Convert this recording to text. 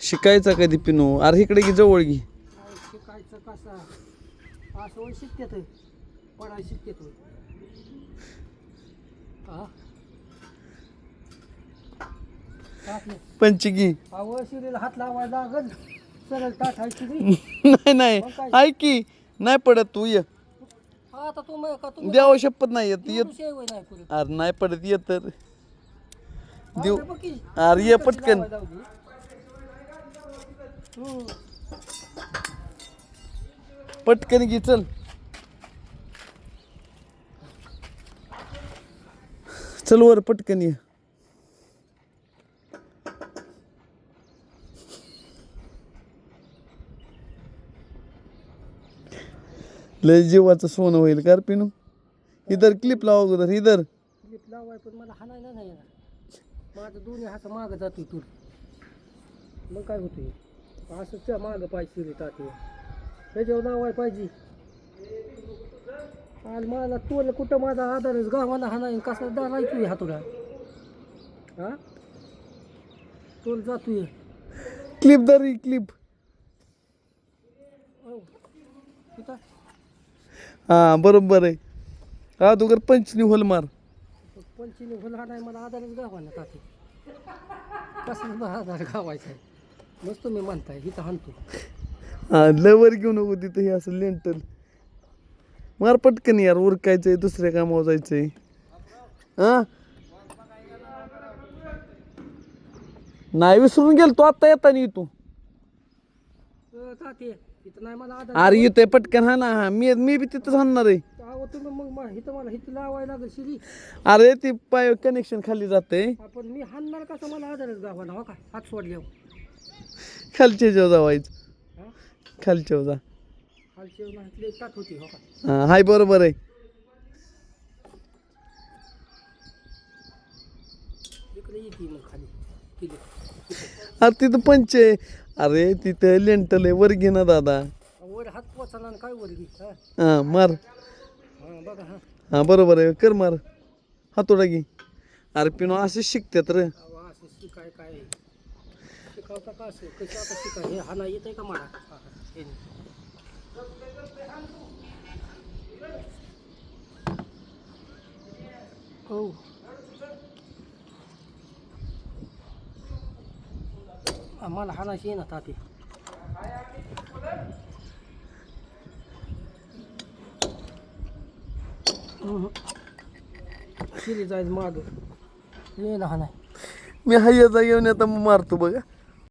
शिकायचा कधी पिनू? अरे इकडे की जवळ घे. काय शिकायचं कसा? असं शिरीला हात लावायला लागल. सरळ टाकायची नाही. नाही ऐक की नाही पडत तू ये. हा आता तू शपथ नाही येत येत. अरे नाही पडत ये तर. देऊ. अरे ये पटकन. पटकन घे चल. चल वर पटकन ये. लय जीवाचं सोनं होईल का रे पिनू? इधर क्लिप लाव अगोदर इधर. क्लिप लावाय पण मला हाणायला नाही माझं दोन्ही हात मागं जातोय तूर मग काय होतंय? असं त्या मागं पाहिजे शिरी टाके त्याच्यावर नावाय पाहिजे आणि मला तोल कुठं माझा आधारच गावाला हा नाही कसा दारायचोय हातुला हा तोल जातोय क्लिप धर क्लिप हो. तिथं हा बरोबर आहे. हा तुगर पंचनी होल मार. पंचीने भुल हाणाय मला आधारच गावाला टाके. कसं आधार गावायचा आहे? मस्त तुम्ही म्हणताय इथं हाणतो हा लवर घेऊ नको तिथं हे असं लेंटल. मार पटकन यार उरकायचंय दुसऱ्या कामावर जायचंय. हा? नाही विसरून गेल तो आता येताना येतो अ, ताते इथं नाही मला आधार अरे येतोय पटकन हा ना. हा मी मी बी तिथंच हाणणार आहे. अहो तुम्ही मग मा- इथं मला इथं लावायला लागेल शिरी. अरे ती पाय कनेक्शन खाली जाते आपण मी हाणणार कसं? मला आधारच गावाला हो का? हात सोडल्यावर जावायचं जा खालची होती हो का हा हाय बरोबर आहे. अरे तिथं पंच आहे. अरे तिथं लेंटल आहे. वर घे ना दादा. काय हा? मार. हा बरोबर आहे. कर मार. हातोडा घे. अरे पिनो असे शिकतात रे. काय? आहे? शिकावता का असं कसं आता शिकाय हे हाना येत आहे का मला हा, हे हो आम्हाला हानाशी येणार ताती शिरी जायचं माग. ये ना हाणाय मी हाय जा येऊन आता मारतो बघा.